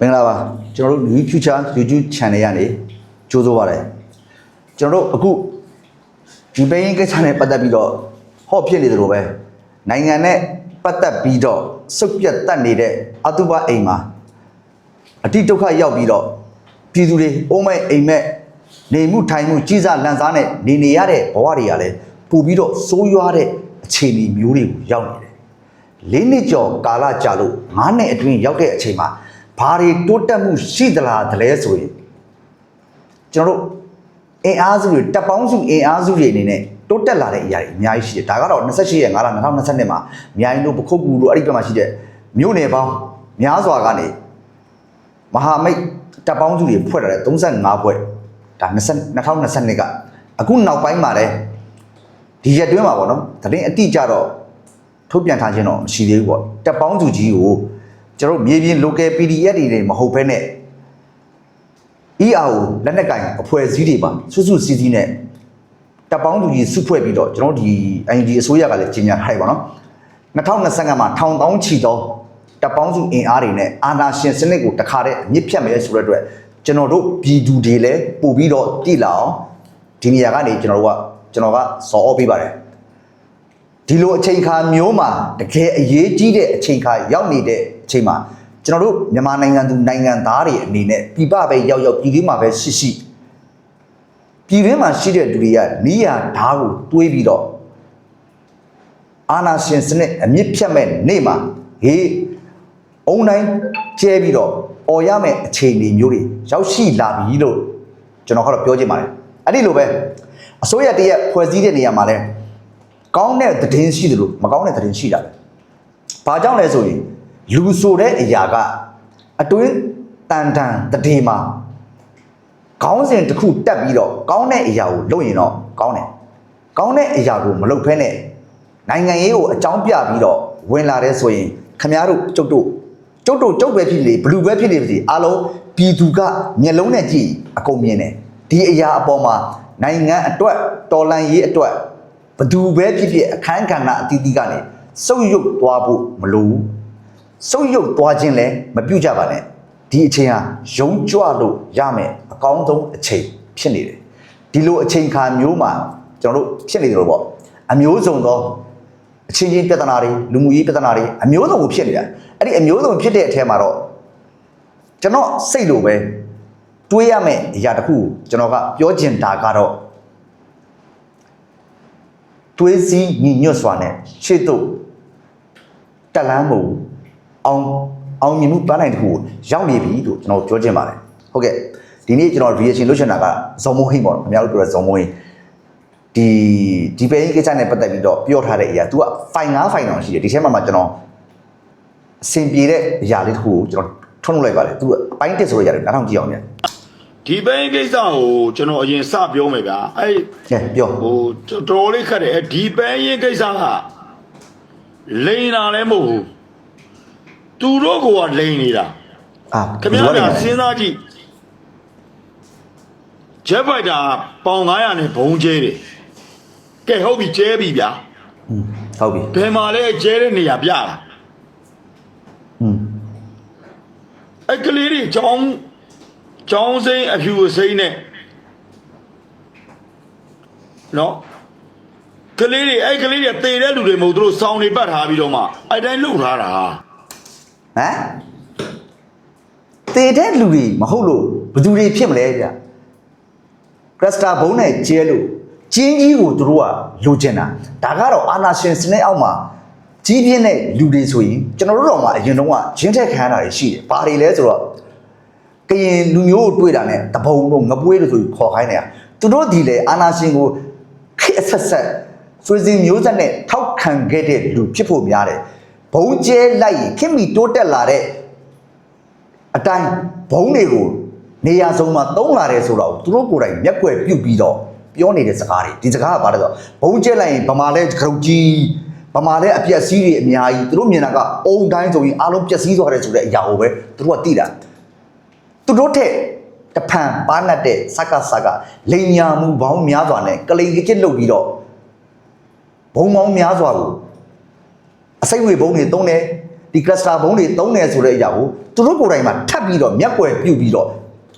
မင်္ဂလာပါကျွန်တော်တို့ New Future YouTube Channel ကနေကြိုးစိုးပါတယ်ကျွန်တော်တို့အခုဒီဘိန်းကိစ္စနဲ့ပတ်သက်ပြီးတော့ဟော့ဖြစ်နေသလိုပဲနိုင်ငံနဲ့ပတ်သက်ပြီးတော့စုပ်ပြတ်တတ်နေတဲ့အတုပအိမ်မှာအတိဒုက္ခရောက်ပြီးတော့ပြည်သူတွေအိုးမဲ့အိမ်မဲ့နေမှုထိုင်မှုကြီးစားလန့်စားနဲ့နေနေရတဲ့ဘဝတွေကလည်းပို့ပြီးတော့စိုးရွားတဲ့အခြေအနေမျိုးတွေကိုရောက်နေတယ်လေးနှစ်ကျော်ကာလကြာလို့ငါးနှစ်အတွင်းရောက်တဲ့အချိန်မှာ ဘာတွေတိုးတက်မှုရှိသလားတလဲဆိုရင်ကျွန်တော်တို့အင်အားစုတွေတပ်ပေါင်းစုအင်အားစုတွေအနေနဲ့တိုးတက်လာတဲ့အရာတွေအများကြီးရှိတယ်ဒါကတော့28ရက်5လ2022မှာမြိုင်တို့ပခုတ်ကူတို့အဲ့ဒီဘက်မှာရှိတဲ့မြို့နယ်ပေါင်းများစွာကနေမဟာမိတ်တပ်ပေါင်းစုတွေဖွဲ့လာတဲ့35ဖွဲ့ဒါ20 2022ကအခုနောက်ပိုင်းမှာလည်းဒီရက်တွင်းမှာပေါ့နော်သတင်းအတိအကျတော့ထုတ်ပြန်ထားခြင်းတော့မရှိသေးဘူးပေါ့တက်ပေါင်းစုကြီးကို ကျွန်တော်တို့မြေပြင် local PDF တွေတွေမဟုတ်ဘဲနဲ့ EAO လက်နက်ကင်အဖွဲ့အစည်းတွေပါစွစွစီးစီးနဲ့တက်ပေါင်းစုကြီးစုဖွဲ့ပြီးတော့ကျွန်တော်တို့ဒီ IND အစိုးရကလည်းကြီးညာထားတယ်ပေါ့နော်2025မှာထောင်တောင်းချီသောတက်ပေါင်းစုအင်အားတွေနဲ့အာဏာရှင်စနစ်ကိုတခါတည်းအမြင့်ဖြတ်မယ်ဆိုတဲ့အတွက်ကျွန်တော်တို့ပြည်သူတွေလည်းပို့ပြီးတော့တည်လာအောင်ဒီနေရာကနေကျွန်တော်တို့ကကျွန်တော်ကစော်ဩပေးပါတယ်ဒီလိုအချိန်ခါမျိုးမှာတကယ်အရေးကြီးတဲ့အချိန်ခါရောက်နေတဲ့အ ချိန်မှာကျွန်တော်တို့မြန်မာနိုင်ငံသူနိုင်ငံသားတွေအနေနဲ့ပြပပဲရောက်ရောက်ပြည်တွင်းမှာပဲရှိရှိပြည်တွင်းမှာရှိတဲ့လူတွေကနီးရဓာတ်ကိုတွေးပြီးတော့အာနာရှင်စနစ်အမြင့်ဖြတ်မဲ့နေ့မှာဟေးအုံတိုင်းကျဲပြီးတော့អော်ရမယ့်အခြေအနေမျိုးတွေရောက်ရှိလာပြီလို့ကျွန်တော်ကတော့ပြောချင်ပါတယ်အဲ့ဒီလိုပဲအစိုးရတရက်ဖွဲ့စည်းတဲ့နေရာမှာလဲကောင်းတဲ့သတင်းရှိတယ်လို့မကောင်းတဲ့သတင်းရှိတာပဲ။ဘာကြောင့်လဲဆိုရင် လူဆိုတဲ့အရာကအတွင်းတန်တန်တည်မှာခေါင်းစဉ်တစ်ခုတက်ပြီးတော့ကောင်းတဲ့အရာကိုလုပ်ရင်တော့ကောင်းတယ်။ကောင်းတဲ့အရာကိုမလုပ်ဖဲနဲ့နိုင်ငံရေးကိုအကြောင်းပြပြီးတော့ဝင်လာတဲ့ဆိုရင်ခမားတို့ကျုပ်တို့ကျုပ်တို့ကျုပ်ပဲဖြစ်လေဘလူပဲဖြစ်လေပါစေအားလုံးပြည်သူကမျက်လုံးနဲ့ကြည့်အကုန်မြင်တယ်ဒီအရာအပေါ်မှာနိုင်ငံအတွက်တော်လန်ရေးအတွက်ဘသူပဲဖြစ်ဖြစ်အခန်းကဏ္ဍအသီးသီးကနေစုပ်ယုပ်သွားဖို့မလိုဘူး စုပ်ယုပ်သွားခြင်းလည်းမပြုတ်ကြပါနဲ့ဒီအချိန်ဟာယုံကြွလို့ရမယ်အကောင်းဆုံးအချိန်ဖြစ်နေတယ်ဒီလိုအချိန်ခါမျိုးမှာကျွန်တော်တို့ဖြစ်နေတယ်လို့ပေါ့အမျိုးစုံသောအချင်းချင်းပြဿနာတွေလူမှုရေးပြဿနာတွေအမျိုးစုံကိုဖြစ်နေတာအဲ့ဒီအမျိုးစုံဖြစ်တဲ့အထက်မှာတော့ကျွန်တော်စိတ်လိုပဲတွေးရမယ့်အရာတစ်ခုကိုကျွန်တော်ကပြောချင်တာကတော့တွေးစည်းညီညွတ်စွာနဲ့ရှေ့သို့တက်လန်းမှု အောင်အောင်မြင်မှုပန်းနိုင်တစ်ခုကိုရောက်နေပြီလို့ကျွန်တော်ပြောချင်ပါတယ်ဟုတ်ကဲ့ဒီနေ့ကျွန်တော် reaction လုပ်ချင်တာကဇော်မိုးဟိန်းပေါ့ခင်ဗျားတို့ပြောတဲ့ဇော်မိုးဟိန်းဒီဒီပဲကိစ္စနဲ့ပတ်သက်ပြီးတော့ပြောထားတဲ့အရာ तू က file 9 file တော့ရှိတယ်ဒီထဲမှာမှကျွန်တော်အဆင်ပြေတဲ့အရာလေးတစ်ခုကိုကျွန်တော်ထွန်းလုပ်လိုက်ပါတယ် तू အပိုင်းတစ်ဆိုတဲ့အရာတွေနားထောင်ကြည့်အောင်ညဒီဘိန်းကိစ္စကိုကျွန်တော်အရင်စပြောမယ်ဗျာအဲ့ကဲပြောဟိုတော်တော်လေးခက်တယ်အဲ့ဒီဘိန်းရင်ကိစ္စကလိန်တာလည်းမဟုတ်ဘူး သူတို့ကလိန်နေတာအာခင်ဗျားကစဉ်းစားကြည့်ဂျက်ဖိုက်တာပေါင်900နဲ့ဘုံကျဲတယ်ကဲဟုတ်ပြီကျဲပြီဗျာဟုတ်ပြီဘယ်မှာလဲကျဲတဲ့နေရာပြတာอืมအဲ့ကလေးတွေကြောင်းကြောင်းစိမ့်အဖြူစိမ့်နဲ့နော်ကလေးတွေအဲ့ကလေးတွေတေတဲ့လူတွေမဟုတ်သူတို့စောင်းနေပတ်ထားပြီးတော့မှအဲ့တိုင်းလှုပ်ထားတာ ဟမ်တေတဲ့လူတွေမဟုတ်လို့ဘယ်သူတွေဖြစ်မလဲဗျကရစတာဘုံနဲ့ကျဲလို့ကျင်းကြီးကိုသူတို့ကလိုချင်တာဒါကတော့အာနာရှင်စနစ်အောက်မှာကြီးပြင်းတဲ့လူတွေဆိုရင်ကျွန်တော်တို့တော့မှအရင်တုန်းကဂျင်းထက်ခံရတာတွေရှိတယ်ဘာတွေလဲဆိုတော့ကရင်လူမျိုးကိုတွေ့တာနဲ့တပုံတို့ငပွေးတို့ဆိုပြီးခေါ်ခိုင်းနေတာသူတို့ဒီလေအာနာရှင်ကိုခက်ဆက်ဆက်ဆွေစဉ်မျိုးဆက်နဲ့ထောက်ခံခဲ့တဲ့လူဖြစ်ဖို့များတယ် ဘုံကျဲလိုက်ရင်ခင်မီတိုးတက်လာတဲ့အတိုင်းဘုံတွေကိုနေရာစုံမှာတုံးလာတယ်ဆိုတော့သူတို့ကိုယ်တိုင်မျက်ကွယ်ပြုတ်ပြီးတော့ပြောနေတဲ့စကားတွေဒီစကားကဘာလဲဆိုတော့ဘုံကျက်လိုက်ရင်ဗမာလဲကရုတ်ကြီးဗမာလဲအပြက်စီးတွေအများကြီးသူတို့မြင်တာကအုံတိုင်းဆိုရင်အားလုံးပျက်စီးသွားတယ်ဆိုတဲ့အရာကိုပဲသူတို့ကသိတာသူတို့တဲ့တဖန်ပါနတ်တဲ့စက္ကစက္ကလိန်ညာမှုဘောင်းများစွာနဲ့ကလိန်ကကြစ်လုပ်ပြီးတော့ဘုံပေါင်းများစွာကို အစိတ်ဝေဘုံတွေတုံးတယ်ဒီ cluster ဘုံတွေသုံးနေဆိုတဲ့အရာကိုသူတို့ကိုယ်တိုင်မှာထပ်ပြီးတော့မျက်ကွယ်ပြုတ်ပြီးတော့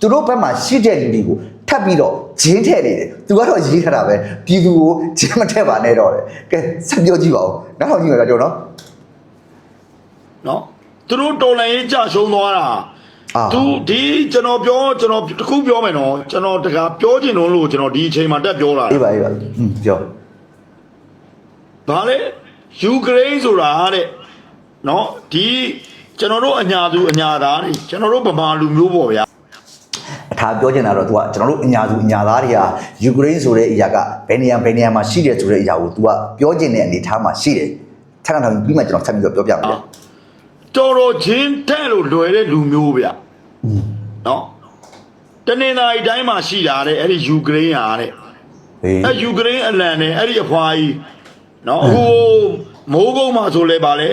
သူတို့ဘက်မှာရှိတဲ့လူတွေကိုထပ်ပြီးတော့ဂျင်းထည့်နေတယ်သူကတော့ရေးထားတာပဲပြည်သူကိုဂျင်းမထည့်ပါနဲ့တော့တယ်ကဲဆက်ပြောကြည့်ပါဦးနောက်တော့ကြည့်ပါကြောနော်နော်သူတို့တော်လိုင်းရေးကြရှုံးသွားတာအာသူဒီကျွန်တော်ပြောကျွန်တော်တစ်ခုပြောမယ်နော်ကျွန်တော်တကပြောချင်လို့လို့ကျွန်တော်ဒီအချိန်မှာတက်ပြောတာအေးပါအေးပါอืมပြောဘာလဲ ယူကရိန်းဆိုတာတဲ့နော်ဒီကျွန်တော်တို့အညာသူအညာသားတွေကျွန်တော်တို့ဗမာလူမျိုးပေါ့ဗျာအထာပြောချင်တာတော့ तू ကကျွန်တော်တို့အညာသူအညာသားတွေကယူကရိန်းဆိုတဲ့အရာကဘယ်နေရာဘယ်နေရာမှာရှိတယ်ဆိုတဲ့အရာကို तू ကပြောချင်တဲ့အနေအထားမှာရှိတယ်ထပ်တော့ပြီးမှကျွန်တော်ဆက်ပြီးတော့ပြောပြမယ်တော်တော်ချင်းတဲ့လို့လွယ်တဲ့လူမျိုးဗျနော်တနင်္လာရီတိုင်းမှာရှိတာတဲ့အဲ့ဒီယူကရိန်းဟာတဲ့ဟေးအဲ့ယူကရိန်းအလံနဲ့အဲ့ဒီအဖွာကြီး နော်အခုမိုးကုန်းမှာဆိုလဲပါလေ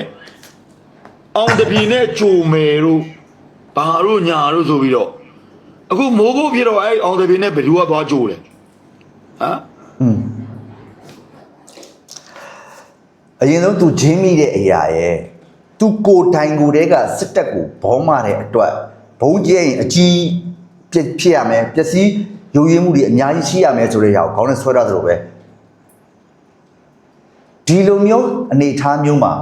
အောင်တပြီနဲ့ကြိုမယ်တို့ဘာတို့ညာတို့ဆိုပြီးတော့အခုမိုးကုန်းဖြစ်တော့အဲ့အောင်တပြီနဲ့ဘယ်သူကသွားကြိုတယ်ဟမ် อืมအရင်ဆုံး तू ဂျင်းမိတဲ့အရာရဲ့ तू ကိုတိုင်ကိုတဲကစစ်တက်ကိုဘောင်းမာတဲ့အတွက်ဘုံကျဲရင်အကြီးဖြစ်ဖြစ်ရမယ်ပျက်စီးရုံရင်းမှုတွေအများကြီးရှိရမယ်ဆိုတဲ့အရာကိုခေါင်းနဲ့ဆွဲထားသလိုပဲ ဒီလိုမျိုးအနေအထားမျိုးမှာ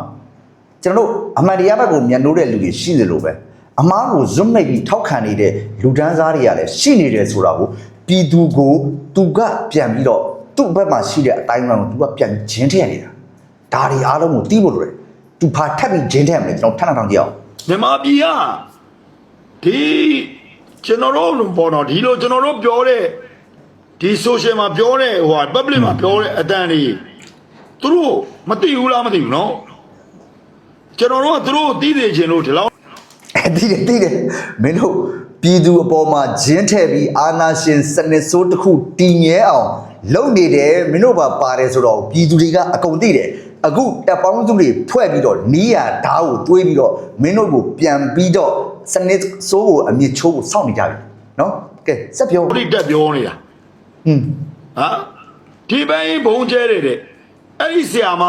ကျွန်တော်တို့အမှန်တရားဘက်ကိုမြန်လို့တဲ့လူတွေရှိသလိုပဲအမားကိုဇွတ်မိတ်ပြီးထောက်ခံနေတဲ့လူဒန်းစားတွေကလည်းရှိနေတယ်ဆိုတာကိုပြည်သူကိုသူကပြန်ပြီးတော့သူ့ဘက်မှာရှိတဲ့အတိုင်းအမှန်ကိုသူကပြန်ဂျင်းထည့်နေတာဒါတွေအားလုံးကိုတီးဖို့လိုတယ်သူဖာထပ်ပြီးဂျင်းထည့်ရမယ်ကျွန်တော်ထပ်ထပ်ထောင်ကြည့်အောင်မြန်မာပြည်ကဒီကျွန်တော်တို့ဘောတော့ဒီလိုကျွန်တော်တို့ပြောတဲ့ဒီ social မှာပြောတဲ့ဟိုဟာ public မှာပြောတဲ့အတန်လေး သူတို့မသိဘူးလားမသိဘူးနော်ကျွန်တော်တို့ကသူတို့သိသေးခြင်းလို့ဒီလောက်အဲ့တီးတယ်တီးတယ်မင်းတို့ပြည်သူအပေါ်မှာဂျင်းထည့်ပြီးအာနာရှင်စနစ်ဆိုးတစ်ခုတည်မြဲအောင်လုပ်နေတယ်မင်းတို့ပါပါတယ်ဆိုတော့ပြည်သူတွေကအကုန်သိတယ်အခုတပ်ပေါင်းစုတွေဖွဲ့ပြီးတော့နီးရဓာတ်ကိုတွေးပြီးတော့မင်းတို့ကိုပြန်ပြီးတော့စနစ်ဆိုးကိုအမြင့်ချိုးကိုစောင့်နေကြပြီနော်ကဲဆက်ပြောပြိတက်ပြောနေတာဟွန်းဟမ်ဒီပိုင်းဘုံကျဲတယ်တဲ့ အဲ့ဒီဆရာမ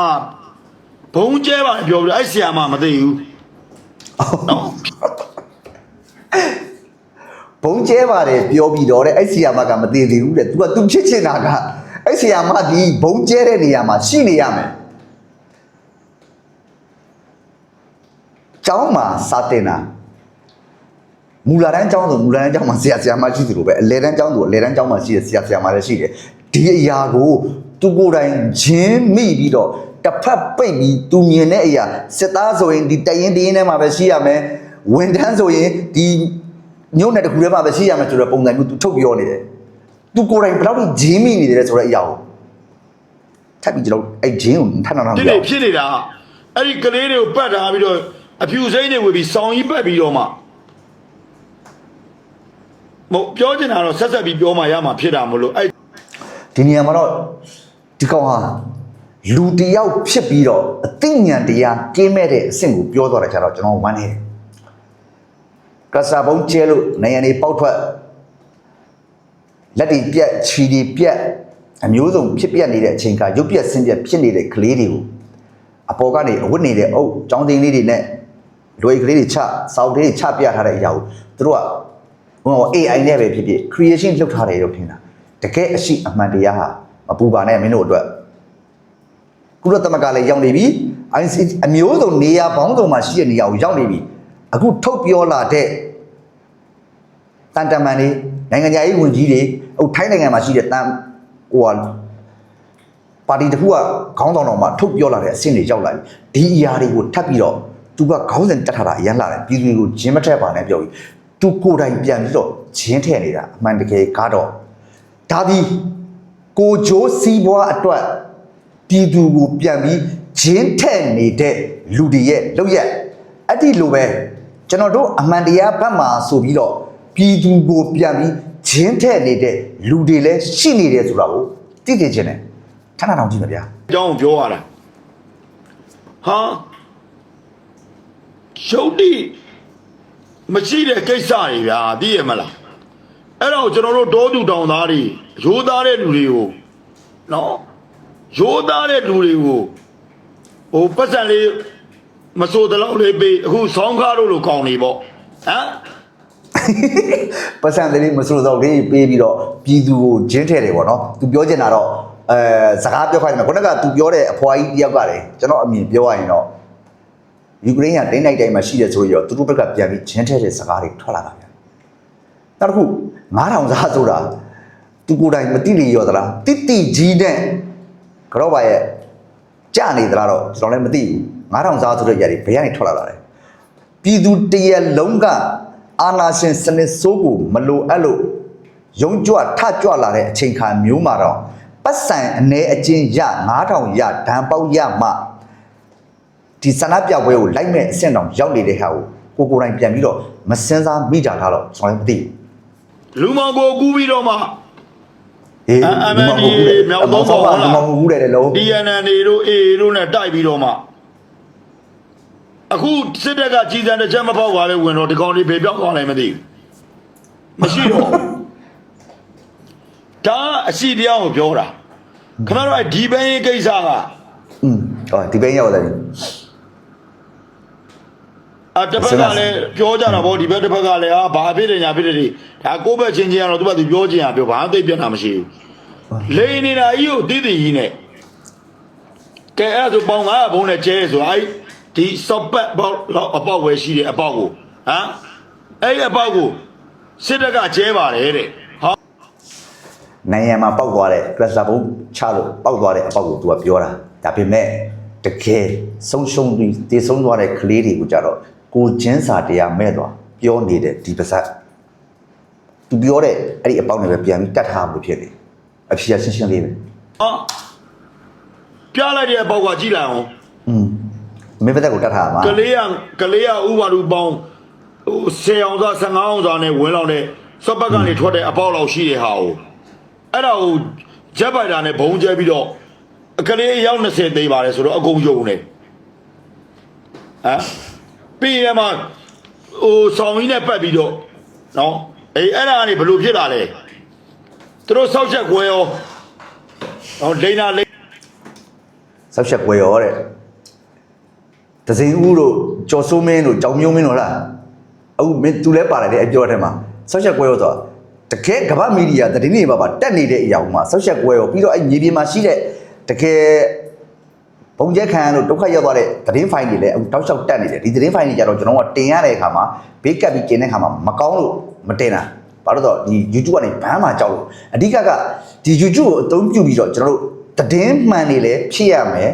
ဘုံကျဲပါလေပြောပြီးတော့အဲ့ဆရာမမသိဘူးနော်ဘုံကျဲပါတယ်ပြောပြီးတော့တဲ့အဲ့ဆီယာမကမသေးသေးဘူးတဲ့ तू က तू ချစ်ချင်တာကအဲ့ဆီယာမဒီဘုံကျဲတဲ့နေရာမှာရှိနေရမယ်ကျောင်းမှာစာတင်တာမူလာတန်းကျောင်းဆိုမူလာတန်းကျောင်းမှာဆရာဆရာမရှိသလိုပဲအလဲတန်းကျောင်းဆိုအလဲတန်းကျောင်းမှာရှိတဲ့ဆရာဆရာမလည်းရှိတယ် ဒီအရာကိုသူကိုယ်တိုင်ဂျင်းမိပြီးတော့တစ်ဖက်ပိတ်ပြီးသူမြင်တဲ့အရာစစ်သားဆိုရင်ဒီတရင်တရင်ထဲမှာပဲရှိရမယ်ဝန်ထမ်းဆိုရင်ဒီညုံနဲ့တစ်ခုထဲမှာပဲရှိရမယ်ဆိုတဲ့ပုံစံမျိုးသူထုတ်ပြောနေတယ်သူကိုယ်တိုင်ဘယ်တော့ဂျင်းမိနေတယ်ဆိုတဲ့အရာကိုထပ်ပြီးကျွန်တော်အဲ့ဂျင်းကိုထပ်နောက်နောက်ဒီပြောနေ့ဖြစ်နေတာအဲ့ဒီကလေးတွေကိုပတ်ထားပြီးတော့အဖြူစိမ့်တွေဝေပြီးစောင်းကြီးပတ်ပြီးတော့မှမဟုတ်ပြောချင်တာတော့ဆက်ဆက်ပြီးပြောမှရမှာဖြစ်တာမလို့အဲ့ ဒီနေရာမှာတော့ဒီကောင်ဟာလူတစ်ယောက်ဖြစ်ပြီးတော့အသိဉာဏ်တရားကင်းမဲ့တဲ့အဆင့်ကိုပြောသွားတာကြတော့ကျွန်တော်ဝမ်းနေတယ်ကစားပုံးကျဲလို့နေရနေပေါက်ထွက်လက်တွေပြက်ခြီတွေပြက်အမျိုးစုံဖြစ်ပြက်နေတဲ့အချိန်ကရုပ်ပြက်ဆင်းပြက်ဖြစ်နေတဲ့ကလေးတွေကိုအပေါ်ကနေအဝတ်နေတဲ့အုပ်ចောင်းသိန်းလေးတွေနဲ့လွယ်ကလေးတွေချစောက်လေးတွေချပြထားတဲ့အရာကိုသူတို့ကဟို AI နဲ့ပဲဖြစ်ဖြစ် creation လုပ်ထားတယ်လို့ထင်တာ တကယ်အရှိအမှန်တရားဟာမပူပါနဲ့မင်းတို့အတွက်ကုလသမဂ္ဂလည်းရောက်နေပြီ IC အမျိုးစုံနေရာပေါင်းစုံမှာရှိတဲ့နေရာကိုရောက်နေပြီအခုထုတ်ပြောလာတဲ့တန်တမန်တွေနိုင်ငံခြားရေးဝန်ကြီးတွေဟိုထိုင်းနိုင်ငံမှာရှိတဲ့တန်ဟိုဟာပါတီတစ်ခုကခေါင်းဆောင်တော်မှာထုတ်ပြောလာတဲ့အဆင့်တွေရောက်လာပြီဒီအရာတွေကိုထပ်ပြီးတော့သူကခေါင်းစဉ်တက်ထားတာအရန်လာတယ်ပြည်သူတွေကိုဂျင်းမထက်ပါနဲ့ပြောပြီးသူကိုယ်တိုင်ပြန်ပြီးတော့ဂျင်းထည့်နေတာအမှန်တကယ်ကားတော့ ဒါဒီကိုဂျိုးစီးပွားအတွက်ပြည်သူကိုပြန်ပြီးဂျင်းထည့်နေတဲ့လူတွေရဲ့လောက်ရက်အဲ့ဒီလိုပဲကျွန်တော်တို့အမှန်တရားဘက်မှာဆိုပြီးတော့ပြည်သူကိုပြန်ပြီးဂျင်းထည့်နေတဲ့လူတွေလည်းရှိနေတယ်ဆိုတာကိုသိသိချင်းတယ်ထပ်ထပ်အောင်ကြည့်မယ်ဗျာအကြောင်းကိုပြောရတာဟာရုပ်တိမရှိတဲ့ကိစ္စတွေဗျာသိရမလား အဲ့တော့ကျွန်တော်တို့တောသူတောင်သားတွေရိုးသားတဲ့လူတွေကိုနော်ရိုးသားတဲ့လူတွေကိုဟိုပတ်စံလေးမစိုးတဲ့လောက်လေးပေးအခုဆောင်းကားတို့လိုကောင်းနေပေါ့ဟမ်ပတ်စံလေးမစိုးတော့လေးပေးပြီးတော့ပြည်သူကိုဂျင်းထဲတယ်ပေါ့နော်သူပြောချင်တာတော့အဲစကားပြောခိုင်းတယ်ခုနကသူပြောတဲ့အဖွားကြီးတယောက်ကလည်းကျွန်တော်အမြင်ပြောရရင်တော့ယူကရိန်းကတိုင်းတိုင်းတိုင်းမှာရှိတဲ့ဆိုရောသူတို့ဘက်ကပြန်ပြီးဂျင်းထဲတဲ့စကားတွေထွက်လာတာဗျာနောက်တစ်ခု 9000စားဆိုတာသူကိုယ်တိုင်မတိလီရောသလားတိတိကြီးနဲ့ကတော့ပါရဲ့ကြနေသလားတော့ကျွန်တော်လည်းမသိဘူး9000စားဆိုတဲ့ຢာတွေဘယ်ကနေထွက်လာတာလဲပြည်သူတရက်လုံးကအာနာရှင်စနစ်ဆိုးကိုမလိုအပ်လို့ယုံကြွထကြွလာတဲ့အချိန်ခါမျိုးမှာတော့ပတ်စံအနေအချင်းရ9000ရဒဏ်ပေါက်ရမှဒီဆန္ဒပြပွဲကိုလိုက်မဲ့အဆင့်တောင်ရောက်နေတဲ့ဟာကိုကိုကိုယ်တိုင်ပြန်ပြီးတော့မစင်စားမိကြတာတော့ကျွန်တော်လည်းမသိဘူး လူမောင်ကိုကူးပြီးတော့မှဟေးအအမန်ဒီမြောက်သုံးပေါ်ဟုတ်လားဒီမောင်ကူတယ်လေလုံး DNA တို့ A တို့နဲ့တိုက်ပြီးတော့မှအခုစစ်တပ်ကကြီးစံတစ်ချက်မပေါက်ပါလေဝင်တော့ဒီကောင်လေးဘေပြောက်သွားလည်းမသိဘူးမရှိတော့ဘူးဒါအရှိတရားကိုပြောတာခင်ဗျားတို့ဒီဘန်းရေးကိစ္စကอืมဟောဒီဘင်းရောက်တယ် အတစ်ဖက်ကလည်းပြောကြတာဗောဒီဘက်တစ်ဖက်ကလည်းဟာဘာဖြစ်တယ်ညာဖြစ်တယ်ဒီဒါကိုယ့်ဘက်ချင်းချင်းကတော့သူကသူပြောချင်ရပြောဘာသိပြတ်တာမရှိဘူးလိန်နေတာကြီးကိုတည်တည်ကြီးနဲ့ကဲအဲ့ဒါဆိုပေါင်900ဘုံနဲ့ကျဲဆိုအဲ့ဒီစော့ပတ်ပေါက်လောက်အပေါက်ဝယ်ရှိတယ်အပေါက်ကိုဟမ်အဲ့ဒီအပေါက်ကိုစစ်တပ်ကကျဲပါတယ်တဲ့ဟာနိုင်ငံမှာပောက်သွားတဲ့ cluster ဘုံချလို့ပောက်သွားတဲ့အပေါက်ကိုသူကပြောတာဒါပေမဲ့တကယ်ဆုံးရှုံးပြီးတည်ဆုံးသွားတဲ့ကလေးတွေကိုကြတော့ ကိုချင်းစာတရားမဲ့သွားပြောနေတဲ့ဒီပါဇက်သူပြောတဲ့အဲ့ဒီအပေါက်နဲ့ပဲပြန်ပြီးတတ်ထားလို့ဖြစ်နေအဖြစ်အရှင်းရှင်းလေးပဲဟာပြလိုက်တဲ့အပေါက်ကကြည့်လိုက်အောင်อืมမင်းပါဇက်ကိုတတ်ထားမှာကလေးရကလေးရဥပါဒူပေါင်းဟို10အောင်သား15အောင်သားနဲ့ဝင်လောက်တဲ့စော့ပတ်ကနေထွက်တဲ့အပေါက်လောက်ရှိတဲ့ဟာကိုအဲ့ဒါကိုဂျက်ပိုက်တာနဲ့ဘုံကျဲပြီးတော့အကလေးရောက်20သေးပါတယ်ဆိုတော့အကုန်ယုံနေဟမ် ပြီးရမှာဟိုဆောင်ကြီးနဲ့ပတ်ပြီးတော့နော်အေးအဲ့ဒါကနေဘယ်လိုဖြစ်လာလဲသူတို့ဆောက်ချက်ကွဲရောနော်လိန်နာလိန်ဆောက်ချက်ကွယ်ရောတဲ့ဒဇင်ဦးတို့ကျော်စိုးမင်းတို့ကြောင်မျိုးမင်းတို့လားအခုမင်းသူလဲပါတယ်လေအပြောထဲမှာဆောက်ချက်ကွယ်ရောဆိုတော့တကယ်ကမ္ဘာမီဒီယာသတင်းတွေပါပါတက်နေတဲ့အရာမှာဆောက်ချက်ကွယ်ရောပြီးတော့အဲ့မြေပြင်မှာရှိတဲ့တကယ် ဘုံကျက်ခံလို့ဒုက္ခရောက်သွားတဲ့သတင်းဖိုင်တွေလည်းအခုတောက်လျှောက်တက်နေတယ်ဒီသတင်းဖိုင်တွေကြတော့ကျွန်တော်ကတင်ရတဲ့အခါမှာဘေးကပ်ပြီးကျင်းတဲ့အခါမှာမကောင်းလို့မတင်တာဘာလို့လဲဆိုတော့ဒီ YouTube ကနေဘန်းမှာကြောက်လို့အဓိကကဒီ YouTube ကိုအသုံးပြုပြီးတော့ကျွန်တော်တို့သတင်းမှန်တွေလည်းဖြစ်ရမယ်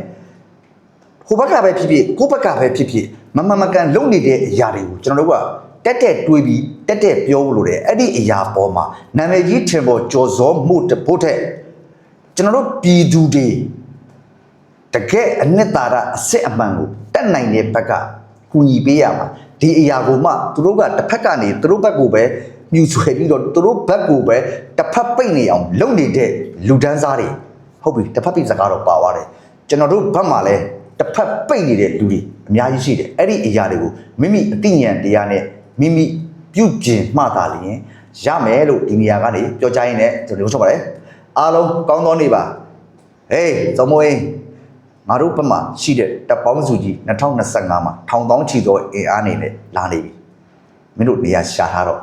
ဟိုဘက်ကပဲဖြစ်ဖြစ်ကိုယ့်ဘက်ကပဲဖြစ်ဖြစ်မမမကန်လုံနေတဲ့အရာတွေကိုကျွန်တော်တို့ကတက်တက်တွေးပြီးတက်တက်ပြောဖို့လိုတယ်အဲ့ဒီအရာပေါ်မှာနာမည်ကြီးထင်ပေါ်ကြော်စောမှုတဖို့ထက်ကျွန်တော်တို့ပြည်သူတွေ တကယ်အနှစ်သာရအစစ်အမှန်ကိုတက်နိုင်တဲ့ဘက်ကကူညီပေးရမှာဒီအရာကိုမှသူတို့ကတစ်ဖက်ကနေသူတို့ဘက်ကိုပဲမြူဆွဲပြီးတော့သူတို့ဘက်ကိုပဲတစ်ဖက်ပိတ်နေအောင်လုပ်နေတဲ့လူဒန်းစားတွေဟုတ်ပြီတစ်ဖက်ပိတ်စကားတော့ပါသွားတယ်ကျွန်တော်တို့ဘက်မှာလည်းတစ်ဖက်ပိတ်နေတဲ့လူတွေအများကြီးရှိတယ်အဲ့ဒီအရာတွေကိုမိမိအသိဉာဏ်တရားနဲ့မိမိပြုကျင်မှသာလျင်ရမယ်လို့ဒီနေရာကနေပြောကြရင်းနဲ့ကျွန်တော်တို့ဆိုပါတယ်အားလုံးကောင်းသောနေ့ပါဟေးသမွေး ငါတို့ဘက်မှာရှိတဲ့တပ်ပေါင်းစုကြီး2025မှာထောင်တောင်းချီသောအင်အားနေနဲ့လာနေပြီမင်းတို့နေရာရှာထားတော့